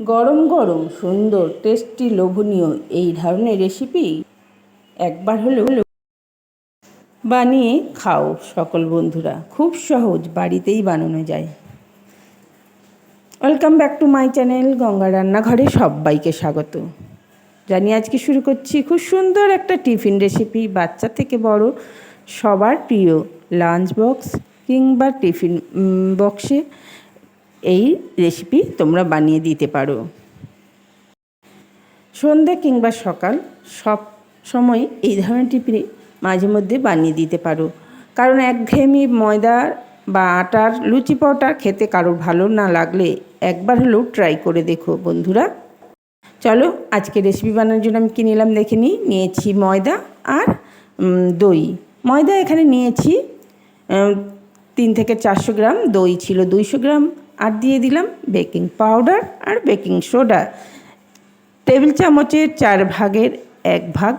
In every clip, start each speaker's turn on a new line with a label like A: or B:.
A: গরম গরম, সুন্দর টেস্টি লোভনীয় এই ধরনের রেসিপি একবার হলেও বানিয়ে খাও সকল বন্ধুরা। খুব সহজ, বাড়িতেই বানানো যায়। Welcome back to my channel Ganga রান্নাঘরে সবাইকে স্বাগত। জানি আজকে শুরু করছি খুব সুন্দর একটা টিফিন রেসিপি বাচ্চা থেকে বড়, সবার প্রিয় লাঞ্চ বক্স কিংবা টিফিন বক্সে এই রেসিপি তোমরা বানিয়ে দিতে পারো। সন্ধ্যে কিংবা সকাল সব সময় এই ধরনের টিফিনে মাঝে মধ্যে বানিয়ে দিতে পারো। কারণ একঘেয়েমি ময়দা বা আটার লুচি পরোটা খেতে কারোর ভালো না লাগলে একবার হলেও ট্রাই করে দেখো বন্ধুরা। চলো আজকে রেসিপি বানানোর জন্য আমি কী নিলাম দেখে নিই। নিয়েছি ময়দা আর দই। ময়দা এখানে নিয়েছি তিন থেকে চারশো গ্রাম, দই ছিল দুইশো গ্রাম আর দিয়ে দিলাম বেকিং পাউডার আর বেকিং সোডা। টেবিল চামচের চার ভাগের এক ভাগ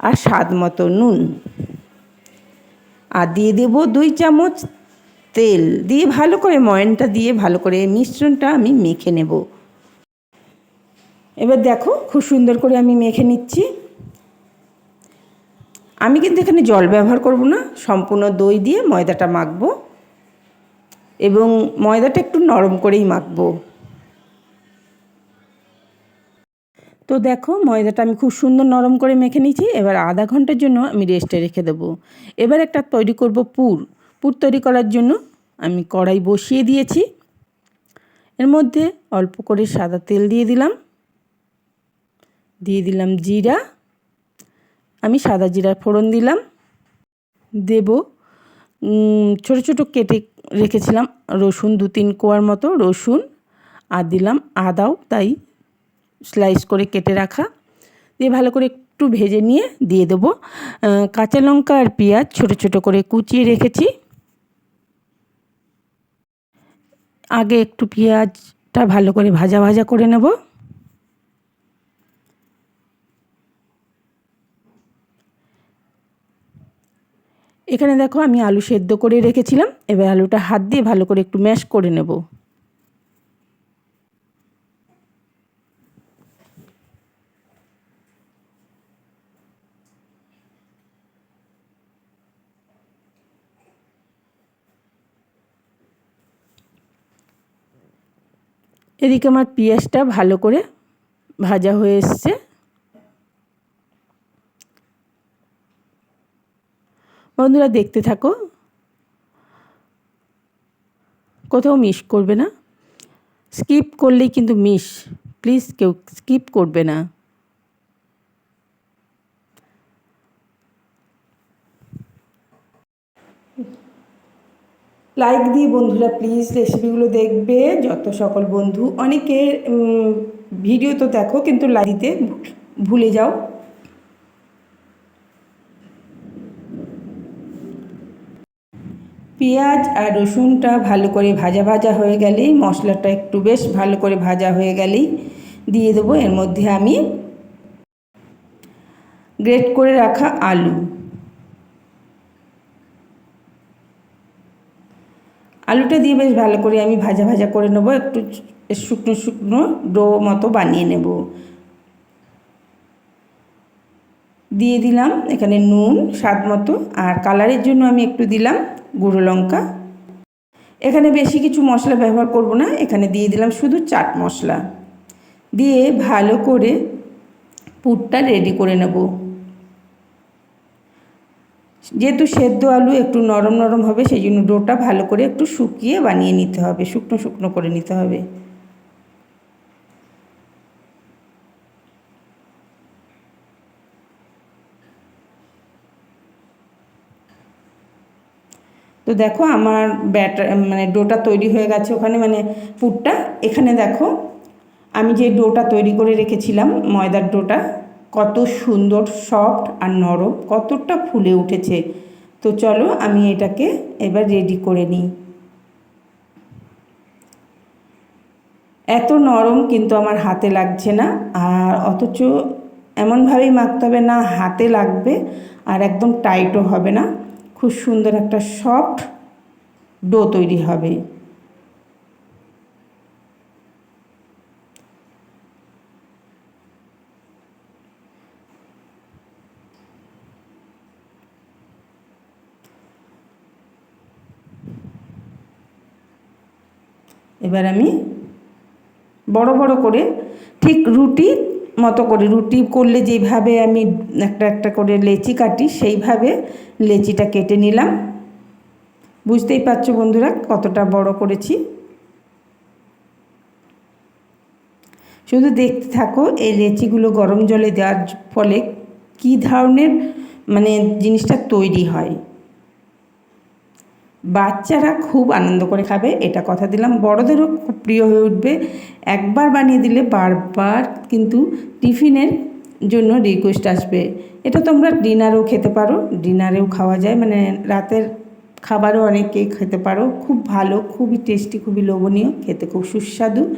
A: আর স্বাদ মতো নুন। আর দিয়ে দেবো দুই চামচ তেল। দিয়ে ভালো করে ময়নটা দিয়ে ভালো করে মিশ্রণটা আমি মেখে নেব। এবার দেখো খুব সুন্দর করে আমি মেখে নিচ্ছি। আমি কিন্তু এখানে জল ব্যবহার করব না, সম্পূর্ণ দই দিয়ে ময়দাটা মাখবো। এবং ময়দাটা একটু নরম করেই মাখবো। তো দেখো, ময়দাটা আমি খুব সুন্দর নরম করে মেখে নিয়েছি। এবার আধা ঘণ্টার জন্য আমি রেস্টে রেখে দেবো। এবার একটা তৈরি করব পুর। পুর তৈরি করার জন্য আমি কড়াই বসিয়ে দিয়েছি। এর মধ্যে অল্প করে সাদা তেল দিয়ে দিলাম। দিয়ে দিলাম জিরা। আমি সাদা জিরার ফোড়ন দিলাম। দেব ছোট ছোট কেটে রেখেছিলাম, রসুন দু তিন কোয়ার মতো, রসুন আর দিলাম আদাও, তাই স্লাইস করে কেটে রাখা। দিয়ে ভালো করে একটু ভেজে নিয়ে দিয়ে দেবো। কাঁচা লঙ্কা আর পেঁয়াজ ছোট ছোট করে কুচিয়ে রেখেছি। আগে একটু পেঁয়াজটা ভালো করে ভাজা ভাজা করে নেব। এখানে দেখো আমি আলু সেদ্ধ করে রেখেছিলাম। এবার আলুটা হাত দিয়ে ভালো করে একটু ম্যাশ করে নেব। এদিকে আমার পেঁয়াজটা ভালো করে ভাজা হয়ে এসছে। বন্ধুরা দেখতে থাকো। কোথাও মিস করবে না। স্কিপ করলেই কিন্তু মিস প্লিজ কেউ স্কিপ করবে না। লাইক দিয়ে বন্ধুরা প্লিজ রেসিপিগুলো দেখবে। যত সকল বন্ধু, অনেকে ভিডিও তো দেখো, কিন্তু লাইক দিতে ভুলে যাও। পেঁয়াজ আর রসুনটা ভালো করে ভাজা ভাজা হয়ে গেলেই মশলাটা একটু বেশ ভালো করে ভাজা হয়ে গেলেই দিয়ে দেবো। এর মধ্যে আমি গ্রেট করে রাখা আলু। আলুটা দিয়ে বেশ ভালো করে আমি ভাজা ভাজা করে নেব। একটু শুকনো শুকনো ডো মতো বানিয়ে নেব। দিয়ে দিলাম এখানে নুন, স্বাদ মতো। আর কালারের জন্য আমি একটু দিলাম গুঁড়ো লঙ্কা। এখানে বেশি কিছু মশলা ব্যবহার করব না, এখানে দিয়ে দিলাম শুধু চাট মশলা। দিয়ে ভালো করে পুরটা রেডি করে নেব। যেহেতু সেদ্ধ আলু একটু নরম নরম হবে, সেই জন্য ডোটা ভালো করে একটু শুকিয়ে বানিয়ে নিতে হবে, শুকনো শুকনো করে নিতে হবে। তো দেখো আমার ব্যাটার মানে ডোটা তৈরি হয়ে গেছে ওখানে মানে পুরটা এখানে দেখো, আমি যে ডোটা তৈরি করে রেখেছিলাম, ময়দার ডোটা, কত সুন্দর, সফট আর নরম, কতটা ফুলে উঠেছে। তো চলো আমি এটাকে এবার রেডি করে নিই। এত নরম কিন্তু আমার হাতে লাগছে না, আর অথচ এমনভাবেই মাখতে হবে না, হাতে লাগবে আর একদম টাইটও হবে না। খুব সুন্দর একটা সফট ডো তৈরি হবে। এবার আমি বড় বড় করে ঠিক রুটি মতো করে রুটি করলে যেভাবে আমি একটা একটা করে লেচি কাটি, সেইভাবে লেচিটা কেটে নিলাম। বুঝতেই পারছ বন্ধুরা কতটা বড় করেছি? শুধু দেখতে থাকো, এই লেচিগুলো গরম জলে দেওয়ার ফলে কী ধরনের মানে জিনিসটা তৈরি হয়। বাচ্চারা খুব আনন্দ করে খাবে, এটা কথা দিলাম। বড়দেরও খুব প্রিয় হয়ে উঠবে। একবার বানিয়ে দিলে বারবার কিন্তু টিফিনের জন্য রিকোয়েস্ট আসবে। এটা তোমরা ডিনারেও খেতে পারো, ডিনারেও খাওয়া যায়। মানে রাতের খাবারও অনেকে খেতে পারো। খুব ভালো, খুবই টেস্টি খুবই লোভনীয়, খেতে খুব সুস্বাদু।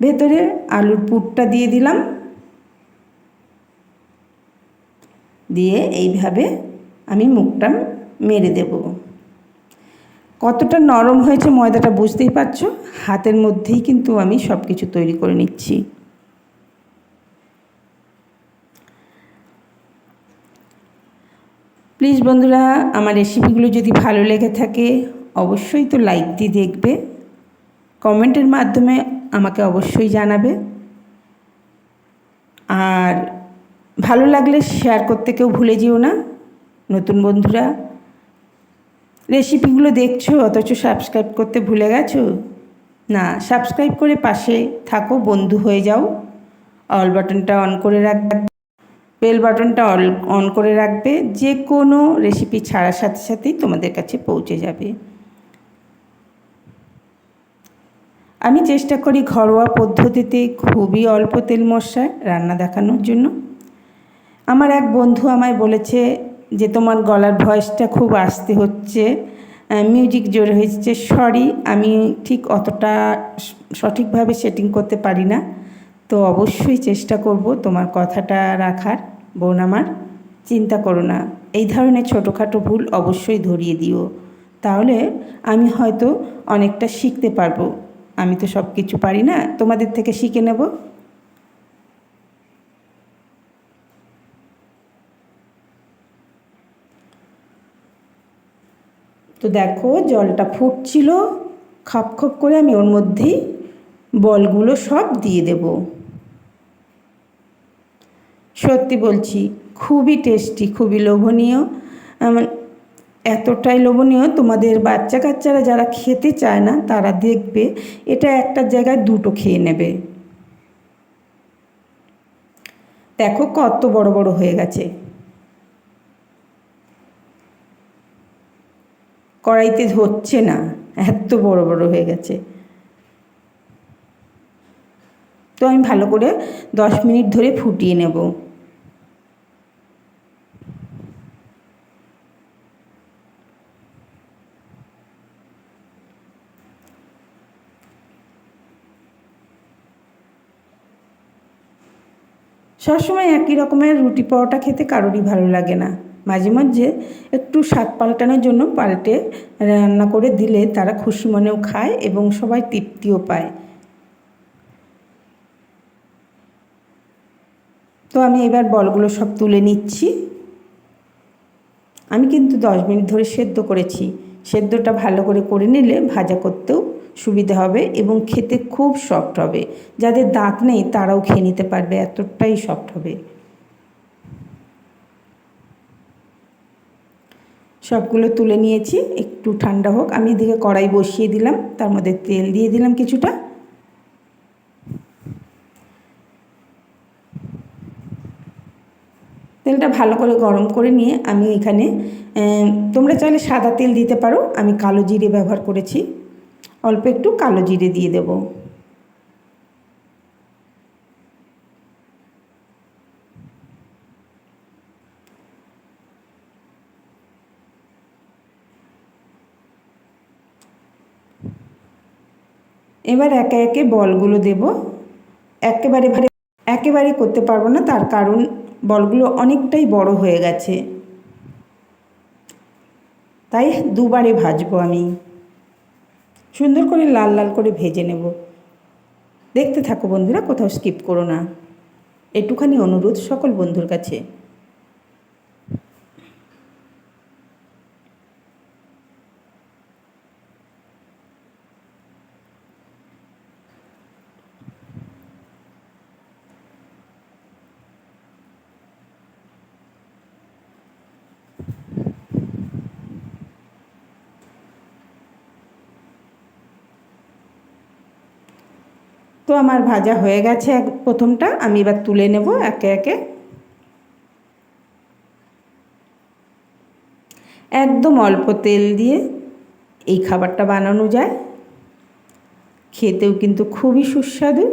A: ভেতরে আলুর পুরটা দিয়ে দিলাম। দিয়ে এইভাবে আমি মুখটা মেরে দেব। কতটা নরম হয়েছে ময়দাটা বুঝতেই পারছ? হাতের মধ্যেই কিন্তু আমি সব কিছু তৈরি করে নিচ্ছি। প্লিজ বন্ধুরা, আমার রেসিপিগুলো যদি ভালো লেগে থাকে, অবশ্যই তো লাইক দিয়ে দেখবে। কমেন্টের মাধ্যমে আমাকে অবশ্যই জানাবে। আর ভালো লাগলে শেয়ার করতে কেউ ভুলে যেও না। নতুন বন্ধুরা রেসিপিগুলো দেখছ, অথচ সাবস্ক্রাইব করতে ভুলে গেছো? না সাবস্ক্রাইব করে পাশে থাকো, বন্ধু হয়ে যাও। অল বাটনটা অন করে রাখবে। বেল বাটনটা অল অন করে রাখবে। যে কোনো রেসিপি ছাড়ার সাথে সাথেই তোমাদের কাছে পৌঁছে যাবে। আমি চেষ্টা করি ঘরোয়া পদ্ধতিতে খুবই অল্প তেল মশলায় রান্না দেখানোর জন্য। আমার এক বন্ধু আমায় বলেছে যে তোমার গলার ভয়েসটা খুব আস্তে হচ্ছে মিউজিক জোরে হয়েছে সরি আমি ঠিক অতটা সঠিকভাবে সেটিং করতে পারি না। তো অবশ্যই চেষ্টা করব তোমার কথাটা রাখার, বোন আমার, চিন্তা করো না। এই ধরনের ছোটোখাটো ভুল অবশ্যই ধরিয়ে দিও। তাহলে আমি হয়তো অনেকটা শিখতে পারব। আমি তো সব কিছু পারি না, তোমাদের থেকে শিখে নেব। তো দেখো জলটা ফুটছিল খাপ খপ করে আমি ওর মধ্যেই বলগুলো সব দিয়ে দেব। সত্যি বলছি, খুবই টেস্টি, খুবই লোভনীয়। এতটাই লোভনীয়, তোমাদের বাচ্চা কাচ্চারা যারা খেতে চায় না, তারা দেখবে এটা একটা জায়গায় দুটো খেয়ে নেবে। দেখো কত বড় বড় হয়ে গেছে। কড়াইতে ধরছে না। এত বড় বড় হয়ে গেছে। তো আমি ভালো করে দশ মিনিট ধরে ফুটিয়ে নেব। সবসময় একই রকমের রুটি পরোটা খেতে কারোরই ভালো লাগে না। মাঝে মাঝে একটু স্বাদ পাল্টানোর জন্য পাল্টে রান্না করে দিলে তারা খুশি মনেও খায় এবং সবাই তৃপ্তিও পায়। তো আমি এবার বলগুলো সব তুলে নিচ্ছি। আমি কিন্তু দশ মিনিট ধরে সেদ্ধ করেছি। সেদ্ধটা ভালো করে করে নিলে ভাজা করতেও সুবিধা হবে এবং খেতে খুব সফট হবে। যাদের দাঁত নেই তারাও খেয়ে নিতে পারবে, এতটাই সফট হবে। সবগুলো তুলে নিয়েছি, একটু ঠান্ডা হোক। আমি এদিকে কড়াই বসিয়ে দিলাম, তার মধ্যে তেল দিয়ে দিলাম কিছুটা। তেলটা ভালো করে গরম করে নিয়ে আমি এখানে তোমরা চাইলে সাদা তেল দিতে পারো। আমি কালো জিরে ব্যবহার করেছি। অল্প একটু কালো জিরে দিয়ে দেব। এবার একে একে বলগুলো দেব। একেবারে ভারে একেবারে করতে পারব না, তার কারণ বলগুলো অনেকটাই বড় হয়ে গেছে। তাই দুবারে ভাজবো আমি। সুন্দর করে লাল লাল করে ভেজে নেব। দেখতে থাকো বন্ধুরা, কোথাও স্কিপ করো না। একটুখানি অনুরোধ সকল বন্ধুর কাছে। তো আমার ভাজা হয়ে গেছে এক প্রথমটা, আমি এবার তুলে নেব একে একে। একদম অল্প তেল দিয়ে এই খাবারটা বানানো যায়। খেতেও কিন্তু খুবই সুস্বাদু।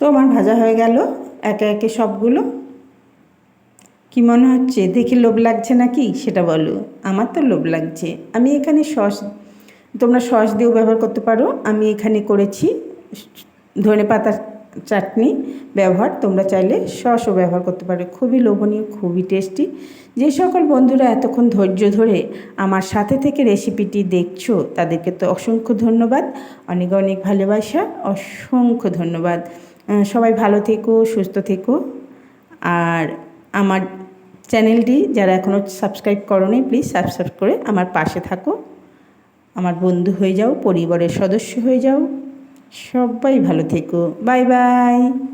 A: তো আমার ভাজা হয়ে গেল, একে একে সবগুলো। কি মনে হচ্ছে, দেখে লোভ লাগছে নাকি? সেটা বলো। আমার তো লোভ লাগছে। আমি এখানে সস, তোমরা সস দিয়েও ব্যবহার করতে পারো। আমি এখানে করেছি ধনে পাতার চাটনি ব্যবহার। তোমরা চাইলে সসও ব্যবহার করতে পারো। খুবই লোভনীয়, খুবই টেস্টি। যে সকল বন্ধুরা এতক্ষণ ধৈর্য ধরে আমার সাথে থেকে রেসিপিটি দেখছ, তাদেরকে তো অসংখ্য ধন্যবাদ। অনেক অনেক ভালোবাসা, অসংখ্য ধন্যবাদ। সবাই ভালো থেকো, সুস্থ থেকো। আর আমার চ্যানেলটি যারা এখনও সাবস্ক্রাইব করোনি, প্লিজ সাবস্ক্রাইব করে আমার পাশে থাকো। আমার বন্ধু হয়ে যাও, পরিবারের সদস্য হয়ে যাও। সবাই ভালো থেকো। Bye bye.